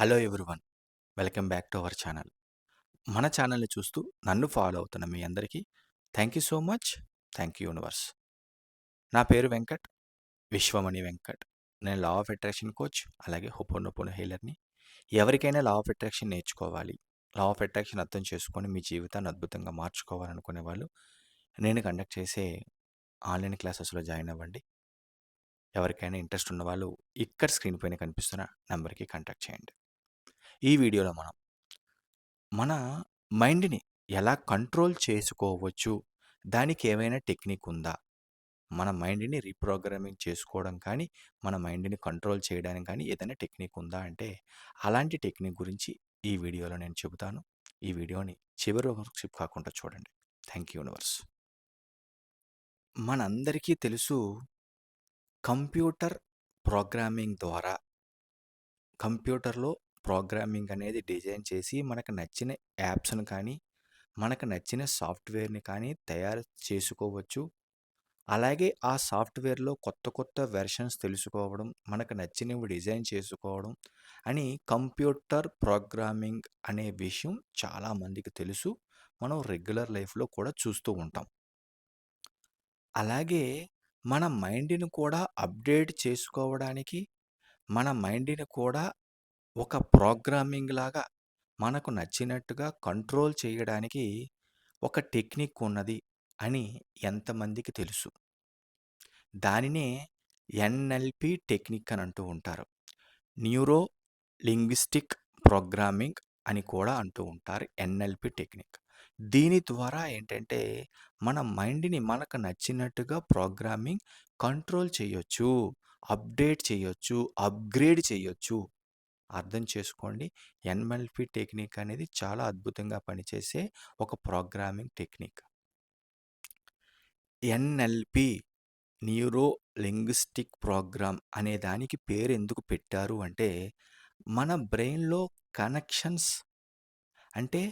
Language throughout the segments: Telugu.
Hello everyone. Welcome back to our channel. మన ఛానల్ని చూస్తూ నన్ను ఫాలో అవుతున్న మీ అందరికీ thank you so much. Thank you universe. నా పేరు వెంకట్. విశ్వమణి వెంకట్. నేను లా ఆఫ్ అట్రాక్షన్ కోచ్ అలాగే హుపోనొపోను హీలర్ని. ఎవరికైనా లా ఆఫ్ అట్రాక్షన్ నేర్చుకోవాలి. లా ఆఫ్ అట్రాక్షన్ అర్థం చేసుకొని మీ జీవితాన్ని అద్భుతంగా మార్చుకోవాలనుకునే వాళ్ళు నేను కండక్ట్ చేసే ఆన్లైన్ క్లాసెస్లో జాయిన్ అవ్వండి. ఎవరికైనా ఇంట్రెస్ట్ ఉన్న వాళ్ళు ఇక్కడ స్క్రీన్ పైన కనిపిస్తున్న నెంబర్కి కాంటాక్ట్ చేయండి. ఈ వీడియోలో మనం మన మైండ్ని ఎలా కంట్రోల్ చేసుకోవచ్చు? దానికి ఏమైనా టెక్నిక్ ఉందా? మన మైండ్ని రీప్రోగ్రామింగ్ చేసుకోవడం కానీ మన మైండ్ని కంట్రోల్ చేయడానికి కానీ ఏదైనా టెక్నిక్ ఉందా అంటే అలాంటి టెక్నిక్ గురించి ఈ వీడియోలో నేను చెబుతాను. ఈ వీడియోని చివరి వరకు స్కిప్ కాకుండా చూడండి. Thank you universe. మనందరికీ తెలుసు కంప్యూటర్ ప్రోగ్రామింగ్ ద్వారా కంప్యూటర్లో ప్రోగ్రామింగ్ అనేది డిజైన్ చేసి మనకు నచ్చిన యాప్స్ను కానీ మనకు నచ్చిన సాఫ్ట్వేర్ని కానీ తయారు చేసుకోవచ్చు. అలాగే ఆ సాఫ్ట్వేర్లో కొత్త కొత్త వెర్షన్స్ తెలుసుకోవడం మనకు నచ్చినవి డిజైన్ చేసుకోవడం అని కంప్యూటర్ ప్రోగ్రామింగ్ అనే విషయం చాలామందికి తెలుసు. మనం రెగ్యులర్ లైఫ్లో కూడా చూస్తూ ఉంటాం. అలాగే మన మైండ్ని కూడా అప్డేట్ చేసుకోవడానికి మన మైండ్ని కూడా ఒక ప్రోగ్రామింగ్ లాగా మనకు నచ్చినట్టుగా కంట్రోల్ చేయడానికి ఒక టెక్నిక్ ఉన్నది అని ఎంతమందికి తెలుసు. దానినే ఎన్ఎల్పి టెక్నిక్ అని అంటూ ఉంటారు. న్యూరో లింగ్విస్టిక్ ప్రోగ్రామింగ్ అని కూడా అంటూ ఉంటారు ఎన్ఎల్పి టెక్నిక్. దీని ద్వారా ఏంటంటే మన మైండ్ని మనకు నచ్చినట్టుగా ప్రోగ్రామింగ్ కంట్రోల్ చేయొచ్చు అప్డేట్ చేయొచ్చు అప్గ్రేడ్ చేయొచ్చు అర్థం చేసుకోండి. ఎన్ఎల్పి టెక్నిక్ అనేది చాలా అద్భుతంగా పనిచేసే ఒక programming technique. NLP neuro linguistic program అనే దానికి పేరు ఎందుకు పెట్టారు అంటే మన బ్రెయిన్లో కనెక్షన్స్ అంటే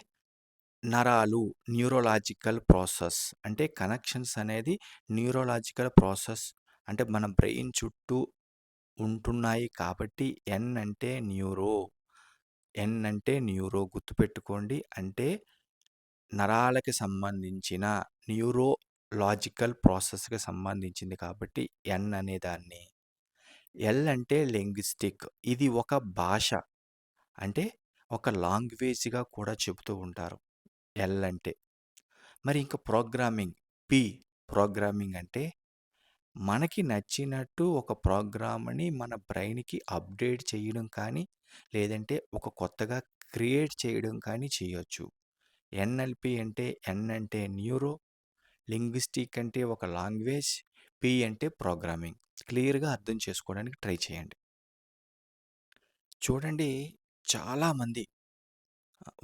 నరాలు న్యూరోలాజికల్ ప్రాసెస్ అంటే కనెక్షన్స్ అనేది న్యూరోలాజికల్ ప్రాసెస్ అంటే మన బ్రెయిన్ చుట్టూ ఉంటున్నాయి కాబట్టి ఎన్ అంటే న్యూరో. ఎన్ అంటే న్యూరో గుర్తుపెట్టుకోండి. అంటే నరాలకి సంబంధించిన న్యూరోలాజికల్ ప్రాసెస్కి సంబంధించింది కాబట్టి ఎన్ అనే దాన్ని. ఎల్ అంటే లింగ్విస్టిక్. ఇది ఒక భాష. అంటే ఒక లాంగ్వేజ్గా కూడా చెబుతూ ఉంటారు. ఎల్ అంటే. మరి ఇంకా ప్రోగ్రామింగ్. పి ప్రోగ్రామింగ్ అంటే మనకి నచ్చినట్టు ఒక ప్రోగ్రామ్ని మన బ్రెయిన్కి అప్డేట్ చేయడం కానీ లేదంటే ఒక కొత్తగా క్రియేట్ చేయడం కానీ చేయొచ్చు. ఎన్ఎల్పి అంటే ఎన్ అంటే న్యూరో లింగ్విస్టిక్ అంటే ఒక లాంగ్వేజ్ పి అంటే ప్రోగ్రామింగ్. క్లియర్గా అర్థం చేసుకోవడానికి ట్రై చేయండి. చూడండి చాలామంది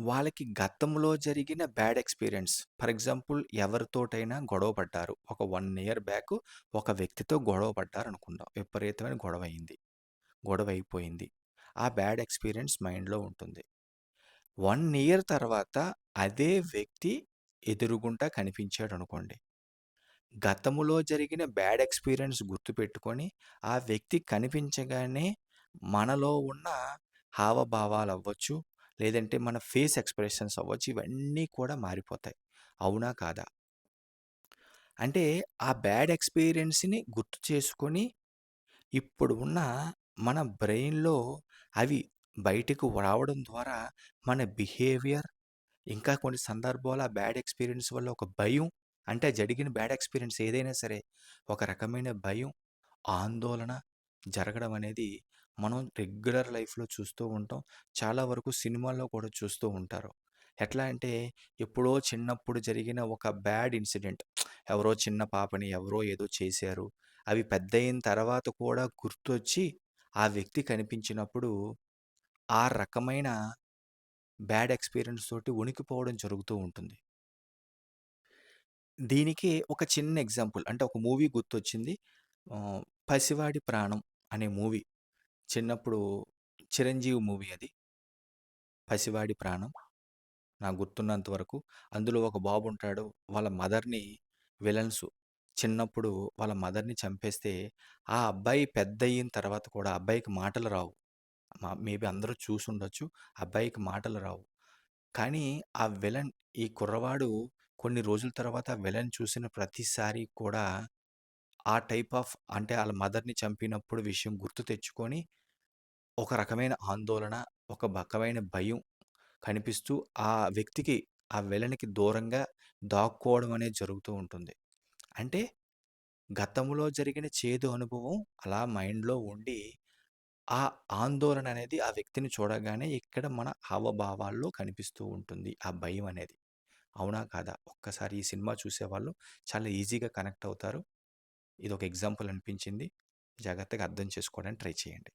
వాళ్ళకి గతంలో జరిగిన బ్యాడ్ ఎక్స్పీరియన్స్. ఫర్ ఎగ్జాంపుల్ ఎవరితోటైనా గొడవ పడ్డారు. ఒక వన్ ఇయర్ బ్యాక్ ఒక వ్యక్తితో గొడవ పడ్డారు అనుకుందాం. విపరీతమైన గొడవ అయింది గొడవ అయిపోయింది ఆ బ్యాడ్ ఎక్స్పీరియన్స్ మైండ్లో ఉంటుంది. వన్ ఇయర్ తర్వాత అదే వ్యక్తి ఎదురుగుంటా కనిపించాడు అనుకోండి గతములో జరిగిన బ్యాడ్ ఎక్స్పీరియన్స్ గుర్తుపెట్టుకొని ఆ వ్యక్తి కనిపించగానే మనలో ఉన్న హావభావాలు అవ్వచ్చు లేదంటే మన ఫేస్ ఎక్స్ప్రెషన్స్ అవ్వచ్చు ఇవన్నీ కూడా మారిపోతాయి. అవునా కాదా? అంటే ఆ బ్యాడ్ ఎక్స్పీరియన్స్ని గుర్తు చేసుకొని ఇప్పుడు ఉన్న మన బ్రెయిన్లో అవి బయటకు రావడం ద్వారా మన బిహేవియర్ ఇంకా కొన్ని సందర్భాలు ఆ బ్యాడ్ ఎక్స్పీరియన్స్ వల్ల ఒక భయం అంటే జరిగిన బ్యాడ్ ఎక్స్పీరియన్స్ ఏదైనా సరే ఒక రకమైన భయం ఆందోళన జరగడం అనేది మనం రెగ్యులర్ లైఫ్లో చూస్తూ ఉంటాం. చాలా వరకు సినిమాల్లో కూడా చూస్తూ ఉంటారు. ఎట్లా అంటే ఎప్పుడో చిన్నప్పుడు జరిగిన ఒక బ్యాడ్ ఇన్సిడెంట్. ఎవరో చిన్న పాపని ఎవరో ఏదో చేశారు. అవి పెద్ద అయిన తర్వాత కూడా గుర్తొచ్చి ఆ వ్యక్తి కనిపించినప్పుడు ఆ రకమైన బ్యాడ్ ఎక్స్పీరియన్స్ తోటి వణికిపోవడం జరుగుతూ ఉంటుంది. దీనికి ఒక చిన్న ఎగ్జాంపుల్. అంటే ఒక మూవీ గుర్తొచ్చింది. పసివాడి ప్రాణం అనే మూవీ. చిన్నప్పుడు చిరంజీవి మూవీ అది పసివాడి ప్రాణం నాకు గుర్తున్నంత వరకు అందులో ఒక బాబు ఉంటాడు వాళ్ళ మదర్ని విలన్స్ చిన్నప్పుడు వాళ్ళ మదర్ని చంపేస్తే ఆ అబ్బాయి పెద్ద అయిన తర్వాత కూడా అబ్బాయికి మాటలు రావు మా మేబీ అందరూ చూసుండొచ్చు. అబ్బాయికి మాటలు రావు. కానీ ఆ విలన్ ఈ కుర్రవాడు కొన్ని రోజుల తర్వాత ఆ విలన్ చూసిన ప్రతిసారి కూడా ఆ టైప్ ఆఫ్ అంటే ఆళ్ళ మదర్‌ని చంపినప్పుడు విషయం గుర్తు తెచ్చుకొని, ఒక రకమైన ఆందోళన, ఒక రకమైన భయం కనిపిస్తూ ఆ వ్యక్తికి, ఆ విలన్‌కి దూరంగా దాక్కోవడం అనేది జరుగుతూ ఉంటుంది. అంటే గతంలో జరిగిన చేదు అనుభవం అలా మైండ్‌లో ఉండి, ఆ ఆందోళన అనేది ఆ వ్యక్తిని చూడగానే ఇక్కడ మన హావభావాల్లో కనిపిస్తూ ఉంటుంది. ఆ భయం అనేది. అవునా? కాదా? ఒక్కసారి ఈ సినిమా చూసేవాళ్ళు చాలా ఈజీగా కనెక్ట్ అవుతారు. ఇది ఒక ఎగ్జాంపుల్ అనిపించింది. జాగ్రత్తగా అర్థం చేసుకోవడానికి ట్రై చేయండి.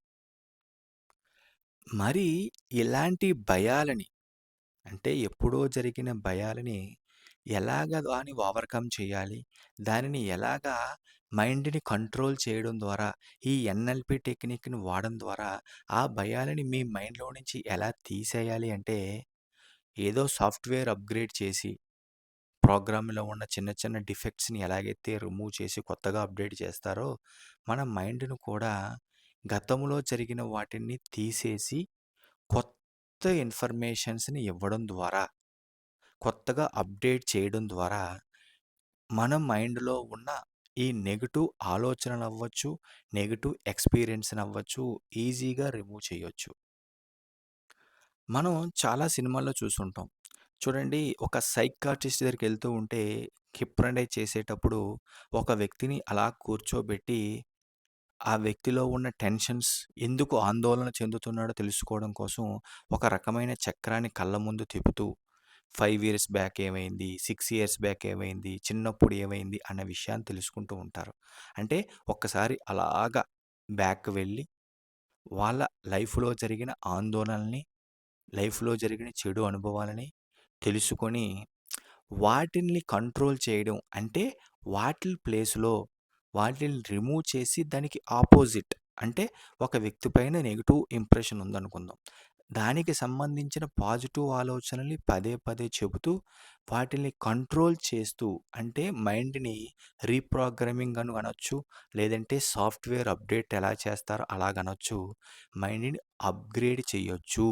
మరి ఇలాంటి భయాలని అంటే ఎప్పుడో జరిగిన భయాలని ఎలాగ దాన్ని ఓవర్‌కమ్ చేయాలి? దానిని ఎలాగా మైండ్‌ని కంట్రోల్ చేయడం ద్వారా, ఈ ఎన్ఎల్‌పి టెక్నిక్‌ని వాడడం ద్వారా ఆ భయాలని మీ మైండ్‌లో నుంచి ఎలా తీసేయాలి అంటే, ఏదో సాఫ్ట్‌వేర్ అప్‌గ్రేడ్ చేసి, ప్రోగ్రామ్‌లో ఉన్న చిన్న చిన్న డిఫెక్ట్స్‌ని ఎలాగైతే రిమూవ్ చేసి కొత్తగా అప్‌డేట్ చేస్తారో, మన మైండ్‌ను కూడా గతంలో జరిగిన వాటిని తీసేసి, కొత్త ఇన్ఫర్మేషన్స్‌ని ఇవ్వడం ద్వారా, కొత్తగా అప్‌డేట్ చేయడం ద్వారా, మన మైండ్‌లో ఉన్న ఈ నెగెటివ్ ఆలోచనలవ్వచ్చు, నెగెటివ్ ఎక్స్‌పీరియన్స్‌నవ్వచ్చు ఈజీగా రిమూవ్ చేయొచ్చు. మనం చాలా సినిమాల్లో చూసుంటాం. చూడండి ఒక సైకాట్రిస్ట్ దగ్గరికి వెళ్తూ ఉంటే హిప్నోటైజ్ చేసేటప్పుడు ఒక వ్యక్తిని అలా కూర్చోబెట్టి, ఆ వ్యక్తిలో ఉన్న టెన్షన్స్ ఎందుకు ఆందోళన చెందుతున్నాడో తెలుసుకోవడం కోసం ఒక రకమైన చక్రాన్ని కళ్ళ ముందు తిప్పుతూ ఫైవ్ ఇయర్స్ బ్యాక్ ఏమైంది? సిక్స్ ఇయర్స్ బ్యాక్ ఏమైంది? చిన్నప్పుడు ఏమైంది? అన్న విషయాన్ని తెలుసుకుంటూ ఉంటారు. అంటే ఒక్కసారి అలాగా బ్యాక్ వెళ్ళి, వాళ్ళ లైఫ్‌లో జరిగిన ఆందోళనల్ని, లైఫ్‌లో జరిగిన చెడు అనుభవాలని తెలుసుకొని, వాటిని కంట్రోల్ చేయడం అంటే వాటి ప్లేస్‌లో వాటిని రిమూవ్ చేసి దానికి ఆపోజిట్ అంటే ఒక వ్యక్తి పైన నెగిటివ్ ఇంప్రెషన్ ఉందనుకుందాం. దానికి సంబంధించిన పాజిటివ్ ఆలోచనల్ని పదే పదే చెబుతూ, వాటిని కంట్రోల్ చేస్తూ అంటే మైండ్‌ని రీప్రోగ్రామింగ్ అని అనొచ్చు. లేదంటే సాఫ్ట్‌వేర్ అప్‌డేట్ ఎలా చేస్తారో అలాగనొచ్చు. మైండ్‌ని అప్‌గ్రేడ్ చేయొచ్చు.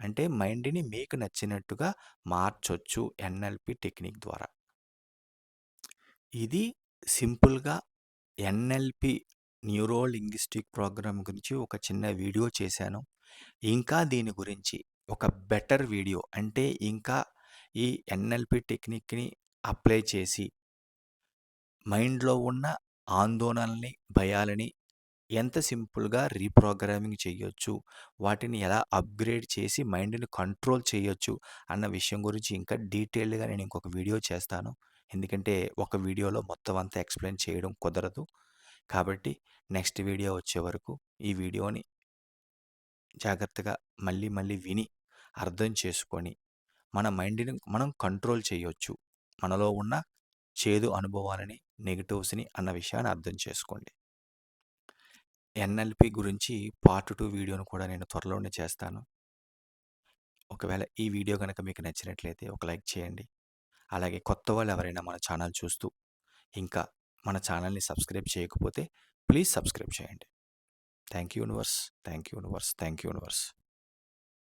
అంటే మైండ్‌ని మీకు నచ్చినట్టుగా మార్చొచ్చు ఎన్ఎల్‌పి టెక్నిక్ ద్వారా. ఇది సింపుల్‌గా ఎన్ఎల్‌పి న్యూరో లింగ్విస్టిక్ ప్రోగ్రామ్ గురించి ఒక చిన్న వీడియో చేశాను. ఇంకా దీని గురించి ఒక బెటర్ వీడియో అంటే ఇంకా ఈ ఎన్ఎల్‌పి టెక్నిక్‌ని అప్లై చేసి మైండ్‌లో ఉన్న ఆందోళనల్ని, భయాలని ఎంత సింపుల్‌గా రీప్రోగ్రామింగ్ చేయొచ్చు, వాటిని ఎలా అప్‌గ్రేడ్ చేసి మైండ్‌ని కంట్రోల్ చేయొచ్చు అన్న విషయం గురించి ఇంకా డీటెయిల్డ్‌గా నేను ఇంకొక వీడియో చేస్తాను. ఎందుకంటే ఒక వీడియోలో మొత్తం అంతా ఎక్స్‌ప్లెయిన్ చేయడం కుదరదు. కాబట్టి నెక్స్ట్ వీడియో వచ్చే వరకు ఈ వీడియోని జాగ్రత్తగా మళ్ళీ మళ్ళీ విని, అర్థం చేసుకొని, మన మైండ్‌ని మనం కంట్రోల్ చేయొచ్చు. మనలో ఉన్న చేదు అనుభవాలని, నెగెటివ్స్‌ని అన్న విషయాన్ని అర్థం చేసుకోండి. ఎన్ఎల్‌పి గురించి పార్ట్ టూ వీడియోను కూడా నేను త్వరలోనే చేస్తాను. ఒకవేళ ఈ వీడియో కనుక మీకు నచ్చినట్లయితే ఒక లైక్ చేయండి. అలాగే కొత్త వాళ్ళు ఎవరైనా మన ఛానల్ చూస్తూ, ఇంకా మన ఛానల్‌ని సబ్స్క్రైబ్ చేయకపోతే ప్లీజ్ సబ్స్క్రైబ్ చేయండి. Thank you universe. Thank you universe. Thank you universe.